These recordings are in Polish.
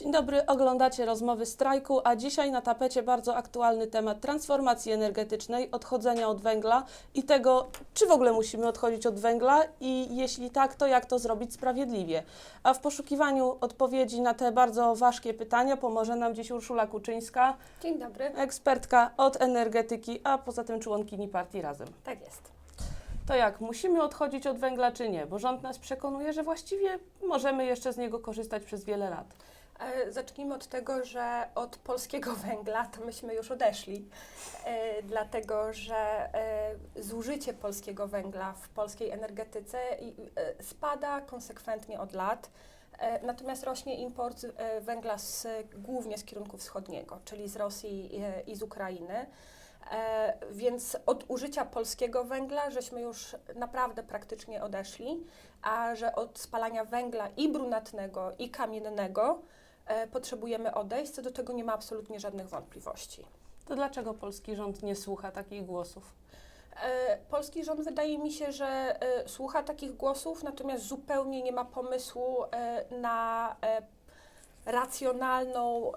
Dzień dobry, oglądacie rozmowy strajku, a dzisiaj na tapecie bardzo aktualny temat transformacji energetycznej, odchodzenia od węgla i tego, czy w ogóle musimy odchodzić od węgla i jeśli tak, to jak to zrobić sprawiedliwie. A w poszukiwaniu odpowiedzi na te bardzo ważkie pytania pomoże nam dziś Urszula Kuczyńska, Dzień dobry. ekspertka od energetyki, a poza tym członkini partii Razem. Tak jest. To jak, musimy odchodzić od węgla czy nie? Bo rząd nas przekonuje, że właściwie możemy jeszcze z niego korzystać przez wiele lat. E, Zacznijmy od tego, że od polskiego węgla to myśmy już odeszli, e, dlatego że e, zużycie polskiego węgla w polskiej energetyce spada konsekwentnie od lat. Natomiast rośnie import węgla z, głównie z kierunku wschodniego, czyli z Rosji i z Ukrainy. Więc od użycia polskiego węgla żeśmy już naprawdę praktycznie odeszli, a że od spalania węgla i brunatnego, i kamiennego potrzebujemy odejść, co do tego nie ma absolutnie żadnych wątpliwości. To dlaczego polski rząd nie słucha takich głosów? E, Polski rząd wydaje mi się, że e, słucha takich głosów, natomiast zupełnie nie ma pomysłu e, na e, racjonalną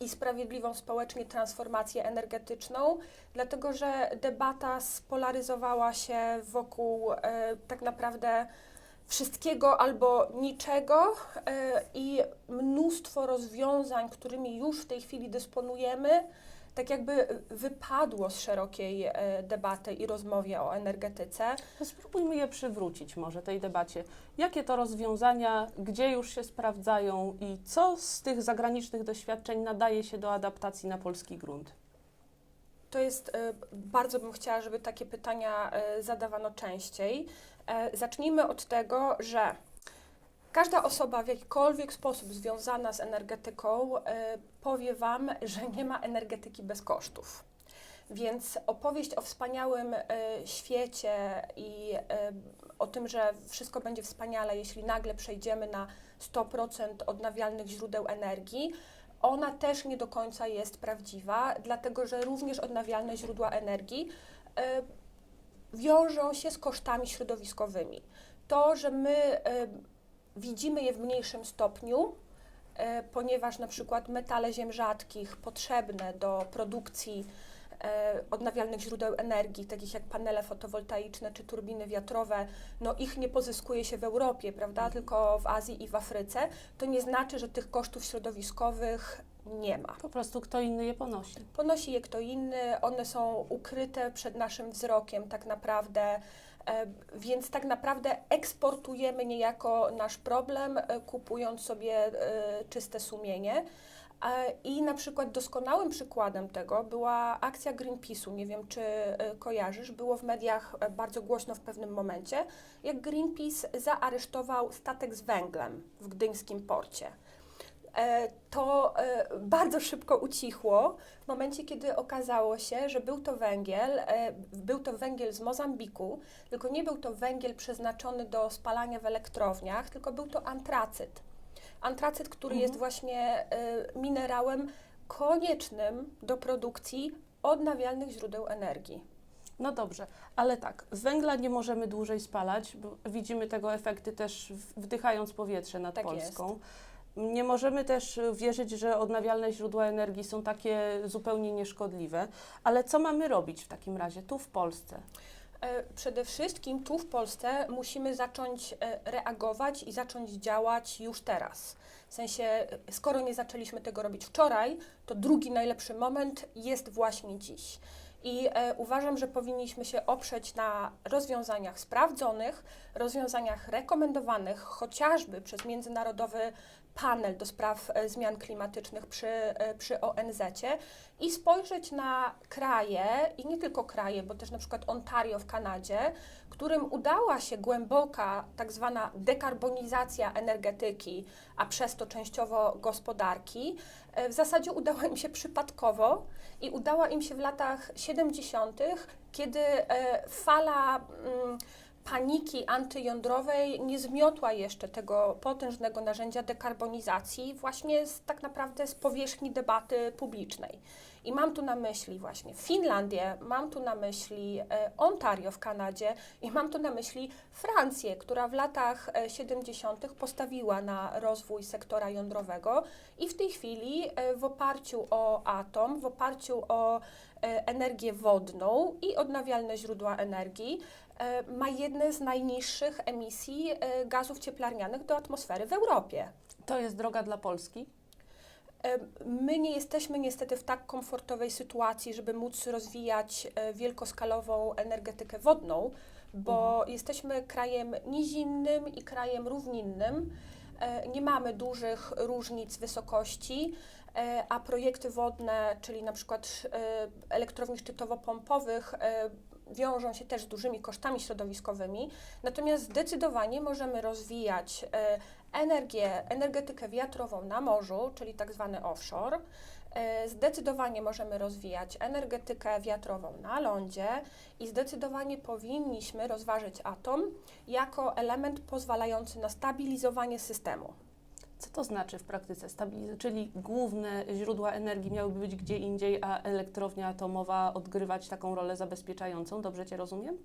i sprawiedliwą społecznie transformację energetyczną, dlatego że debata spolaryzowała się wokół e, tak naprawdę wszystkiego albo niczego e, i mnóstwo rozwiązań, którymi już w tej chwili dysponujemy, tak jakby wypadło z szerokiej e, debaty i rozmowie o energetyce. Spróbujmy je przywrócić może tej debacie. Jakie to rozwiązania, gdzie już się sprawdzają i co z tych zagranicznych doświadczeń nadaje się do adaptacji na polski grunt? To jest, e, bardzo bym chciała, żeby takie pytania zadawano częściej. E, Zacznijmy od tego, że każda osoba w jakikolwiek sposób związana z energetyką e, powie Wam, że nie ma energetyki bez kosztów. Więc opowieść o wspaniałym e, świecie i o tym, że wszystko będzie wspaniale, jeśli nagle przejdziemy na 100% odnawialnych źródeł energii, ona też nie do końca jest prawdziwa, dlatego że również odnawialne źródła energii wiążą się z kosztami środowiskowymi. To, że my e, widzimy je w mniejszym stopniu, e, ponieważ na przykład metale ziem rzadkich potrzebne do produkcji e, odnawialnych źródeł energii, takich jak panele fotowoltaiczne czy turbiny wiatrowe, no ich nie pozyskuje się w Europie, prawda, tylko w Azji i w Afryce, to nie znaczy, że tych kosztów środowiskowych nie ma. Po prostu kto inny je ponosi. Ponosi je kto inny, one są ukryte przed naszym wzrokiem tak naprawdę, e, więc tak naprawdę eksportujemy niejako nasz problem, e, kupując sobie e, czyste sumienie. I na przykład doskonałym przykładem tego była akcja Greenpeace'u. Nie wiem, czy kojarzysz, było w mediach bardzo głośno w pewnym momencie, jak Greenpeace zaaresztował statek z węglem w gdyńskim porcie to e, bardzo szybko ucichło w momencie, kiedy okazało się, że był to węgiel, e, był to węgiel z Mozambiku, tylko nie był to węgiel przeznaczony do spalania w elektrowniach, tylko był to antracyt. Antracyt, który Mhm. jest właśnie e, minerałem koniecznym do produkcji odnawialnych źródeł energii. No dobrze, ale tak, węgla nie możemy dłużej spalać, bo widzimy tego efekty też wdychając powietrze nad Tak Polską. Nie możemy też wierzyć, że odnawialne źródła energii są takie zupełnie nieszkodliwe, ale co mamy robić w takim razie tu w Polsce? E, Przede wszystkim tu w Polsce musimy zacząć e, reagować i zacząć działać już teraz. W sensie, e, skoro nie zaczęliśmy tego robić wczoraj, to drugi najlepszy moment jest właśnie dziś. I e, uważam, że powinniśmy się oprzeć na rozwiązaniach sprawdzonych, rozwiązaniach rekomendowanych chociażby przez Międzynarodowy Panel do spraw e, zmian klimatycznych przy, e, przy ONZ-cie i spojrzeć na kraje, i nie tylko kraje, bo też na przykład Ontario w Kanadzie, którym udała się głęboka tak zwana dekarbonizacja energetyki, a przez to częściowo gospodarki, e, w zasadzie udała im się przypadkowo i udała im się w latach 70., kiedy fala mm, paniki antyjądrowej nie zmiotła jeszcze tego potężnego narzędzia dekarbonizacji właśnie z, tak naprawdę z powierzchni debaty publicznej. I mam tu na myśli właśnie Finlandię, mam tu na myśli e, Ontario w Kanadzie i mam tu na myśli Francję, która w latach e, 70. postawiła na rozwój sektora jądrowego i w tej chwili e, w oparciu o atom, w oparciu o e, energię wodną i odnawialne źródła energii e, ma jedne z najniższych emisji e, gazów cieplarnianych do atmosfery w Europie. To jest droga dla Polski? E, My nie jesteśmy niestety w tak komfortowej sytuacji, żeby móc rozwijać e, wielkoskalową energetykę wodną, bo jesteśmy krajem nizinnym i krajem równinnym. E, Nie mamy dużych różnic wysokości, e, a projekty wodne, czyli na przykład e, elektrowni szczytowo-pompowych, e, wiążą się też z dużymi kosztami środowiskowymi. Natomiast zdecydowanie możemy rozwijać e, energię, energetykę wiatrową na morzu, czyli tak zwany offshore. E, Zdecydowanie możemy rozwijać energetykę wiatrową na lądzie i zdecydowanie powinniśmy rozważyć atom jako element pozwalający na stabilizowanie systemu. Co to znaczy w praktyce? Stabiliz- czyli główne źródła energii miałyby być gdzie indziej, a elektrownia atomowa odgrywać taką rolę zabezpieczającą. Dobrze Cię rozumiem?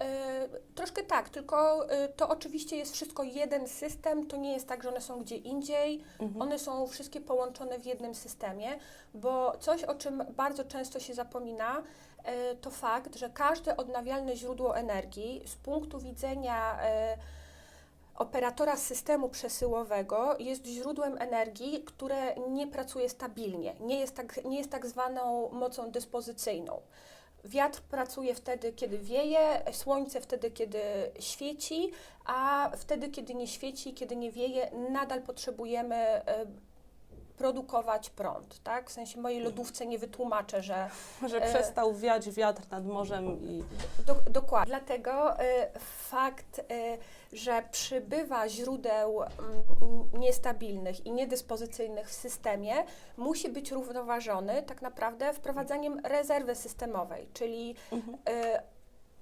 E, Troszkę tak, tylko e, to oczywiście jest wszystko jeden system, to nie jest tak, że one są gdzie indziej, Mhm. one są wszystkie połączone w jednym systemie, bo coś, o czym bardzo często się zapomina, e, to fakt, że każde odnawialne źródło energii z punktu widzenia operatora systemu przesyłowego jest źródłem energii, które nie pracuje stabilnie, nie jest tak, nie jest tak zwaną mocą dyspozycyjną. Wiatr pracuje wtedy, kiedy wieje, słońce wtedy, kiedy świeci, a wtedy, kiedy nie świeci, kiedy nie wieje, nadal potrzebujemy e, produkować prąd, tak? W sensie mojej lodówce nie wytłumaczę, że Że E, przestał wiać wiatr nad morzem i do, dokładnie. Dlatego y, fakt, y, że przybywa źródeł mm, niestabilnych i niedyspozycyjnych w systemie, musi być równoważony tak naprawdę wprowadzaniem rezerwy systemowej, czyli Mhm.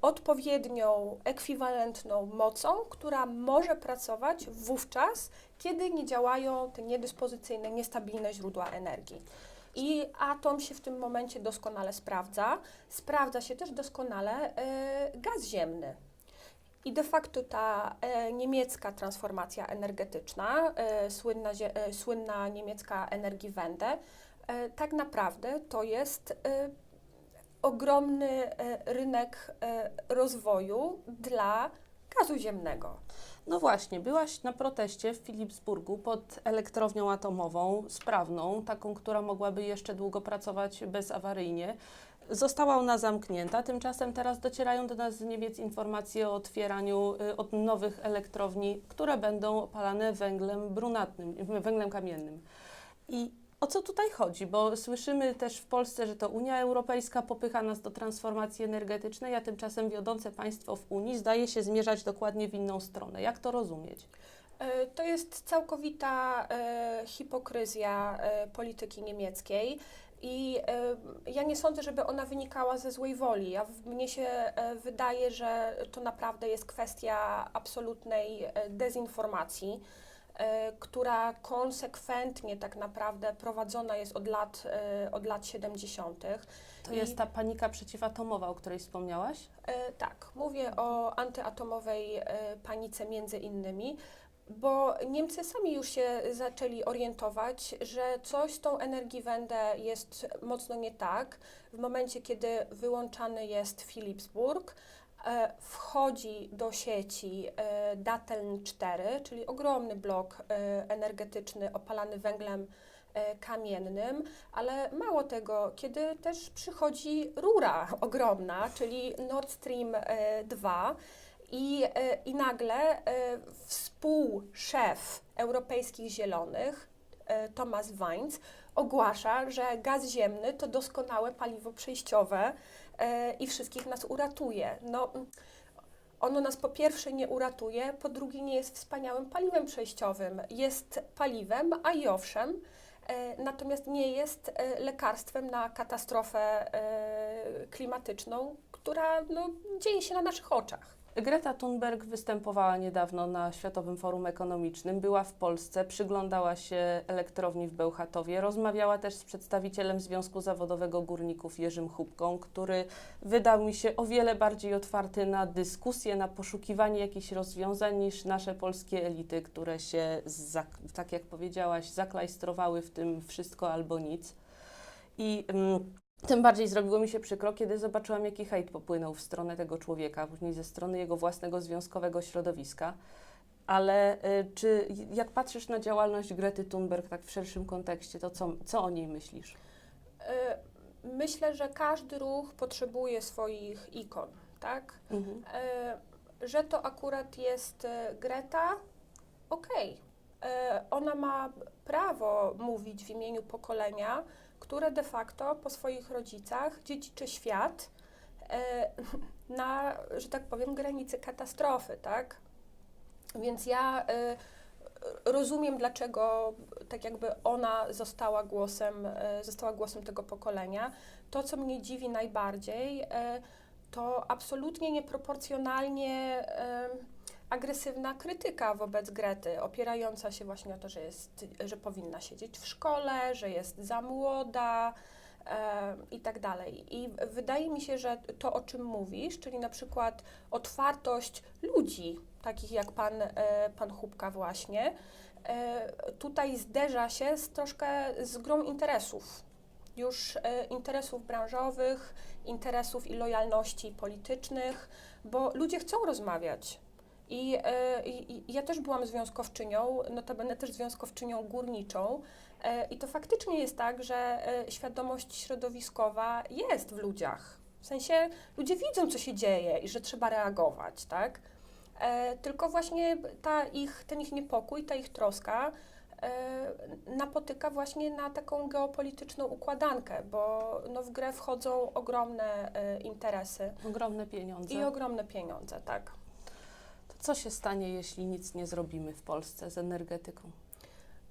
Y, odpowiednią, ekwiwalentną mocą, która może pracować wówczas, kiedy nie działają te niedyspozycyjne, niestabilne źródła energii. I atom się w tym momencie doskonale sprawdza. Sprawdza się też doskonale e, gaz ziemny. I de facto ta e, niemiecka transformacja energetyczna, e, słynna, e, słynna niemiecka Energiewende, e, tak naprawdę to jest e, ogromny e, rynek e, rozwoju dla gazu ziemnego. No właśnie, byłaś na proteście w Philipsburgu pod elektrownią atomową, sprawną, taką, która mogłaby jeszcze długo pracować bezawaryjnie. Została ona zamknięta, tymczasem teraz docierają do nas z Niemiec informacje o otwieraniu y, od nowych elektrowni, które będą opalane węglem brunatnym, węglem kamiennym. I o co tutaj chodzi? Bo słyszymy też w Polsce, że to Unia Europejska popycha nas do transformacji energetycznej, a tymczasem wiodące państwo w Unii zdaje się zmierzać dokładnie w inną stronę. Jak to rozumieć? E, To jest całkowita e, hipokryzja e, polityki niemieckiej. I ja nie sądzę, żeby ona wynikała ze złej woli. Ja, mnie się wydaje, że to naprawdę jest kwestia absolutnej dezinformacji, która konsekwentnie tak naprawdę prowadzona jest od lat, e, od lat 70. To I- jest ta panika przeciwatomowa, o której wspomniałaś? E, tak, mówię o antyatomowej e, panice między innymi, bo Niemcy sami już się zaczęli orientować, że coś z tą Energiewende jest mocno nie tak. W momencie, kiedy wyłączany jest Philipsburg, e, wchodzi do sieci e, Datteln 4, czyli ogromny blok e, energetyczny opalany węglem e, kamiennym, ale mało tego, kiedy też przychodzi rura ogromna, czyli Nord Stream e, 2 i, e, i nagle e, współszef Europejskich Zielonych, e, Thomas Weinz, ogłasza, że gaz ziemny to doskonałe paliwo przejściowe e, i wszystkich nas uratuje. No, ono nas po pierwsze nie uratuje, po drugie nie jest wspaniałym paliwem przejściowym. Jest paliwem, a i owszem, e, natomiast nie jest e, lekarstwem na katastrofę e, klimatyczną, która no, dzieje się na naszych oczach. Greta Thunberg występowała niedawno na Światowym Forum Ekonomicznym, była w Polsce, przyglądała się elektrowni w Bełchatowie, rozmawiała też z przedstawicielem Związku Zawodowego Górników Jerzym Chubką, który wydał mi się o wiele bardziej otwarty na dyskusję, na poszukiwanie jakichś rozwiązań niż nasze polskie elity, które się, tak jak powiedziałaś, zaklajstrowały w tym wszystko albo nic. I mm, tym bardziej zrobiło mi się przykro, kiedy zobaczyłam, jaki hejt popłynął w stronę tego człowieka, później ze strony jego własnego związkowego środowiska. Ale y, czy jak patrzysz na działalność Grety Thunberg tak w szerszym kontekście, to co, co o niej myślisz? E, Myślę, że każdy ruch potrzebuje swoich ikon, tak? Mhm. E, Że to akurat jest Greta, okej. E, Ona ma prawo mówić w imieniu pokolenia, które de facto po swoich rodzicach dziedziczy świat e, na, że tak powiem, granicy katastrofy, tak? Więc ja e, rozumiem, dlaczego tak jakby ona została głosem, e, została głosem tego pokolenia. To, co mnie dziwi najbardziej, to absolutnie nieproporcjonalnie agresywna krytyka wobec Grety, opierająca się właśnie na to, że, jest, że powinna siedzieć w szkole, że jest za młoda e, i tak dalej. I wydaje mi się, że to, o czym mówisz, czyli na przykład otwartość ludzi, takich jak pan, e, pan Chubka właśnie, e, tutaj zderza się z troszkę z grą interesów. Już e, interesów branżowych, interesów i lojalności politycznych, bo ludzie chcą rozmawiać. I, e, i, I ja też byłam związkowczynią, notabene też związkowczynią górniczą. E, I to faktycznie jest tak, że e, świadomość środowiskowa jest w ludziach. W sensie ludzie widzą, co się dzieje i że trzeba reagować, tak? Tylko właśnie ta ich, ten ich niepokój, ta ich troska napotyka właśnie na taką geopolityczną układankę, bo no, w grę wchodzą ogromne interesy Ogromne pieniądze. i ogromne pieniądze, tak. Co się stanie, jeśli nic nie zrobimy w Polsce z energetyką?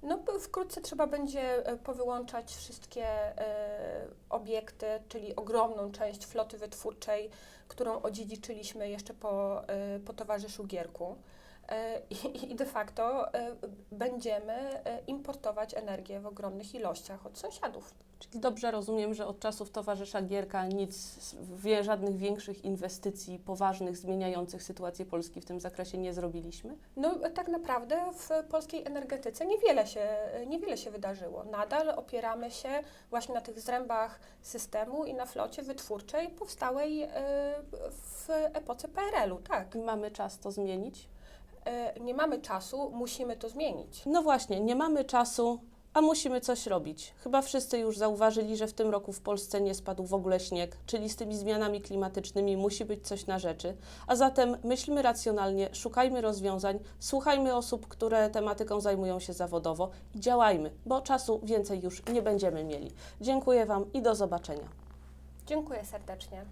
No wkrótce trzeba będzie e, powyłączać wszystkie e, obiekty, czyli ogromną część floty wytwórczej, którą odziedziczyliśmy jeszcze po, e, po towarzyszu Gierku. I, I de facto e, będziemy importować energię w ogromnych ilościach od sąsiadów. Czyli dobrze rozumiem, że od czasów towarzysza Gierka nic, wie, żadnych większych inwestycji poważnych, zmieniających sytuację Polski w tym zakresie nie zrobiliśmy? No tak naprawdę w polskiej energetyce niewiele się, niewiele się wydarzyło. Nadal opieramy się właśnie na tych zrębach systemu i na flocie wytwórczej powstałej e, w epoce PRL-u, tak. Mamy czas to zmienić? E, Nie mamy czasu, musimy to zmienić. No właśnie, nie mamy czasu, a musimy coś robić. Chyba wszyscy już zauważyli, że w tym roku w Polsce nie spadł w ogóle śnieg, czyli z tymi zmianami klimatycznymi musi być coś na rzeczy. A zatem myślmy racjonalnie, szukajmy rozwiązań, słuchajmy osób, które tematyką zajmują się zawodowo i działajmy, bo czasu więcej już nie będziemy mieli. Dziękuję Wam i do zobaczenia. Dziękuję serdecznie.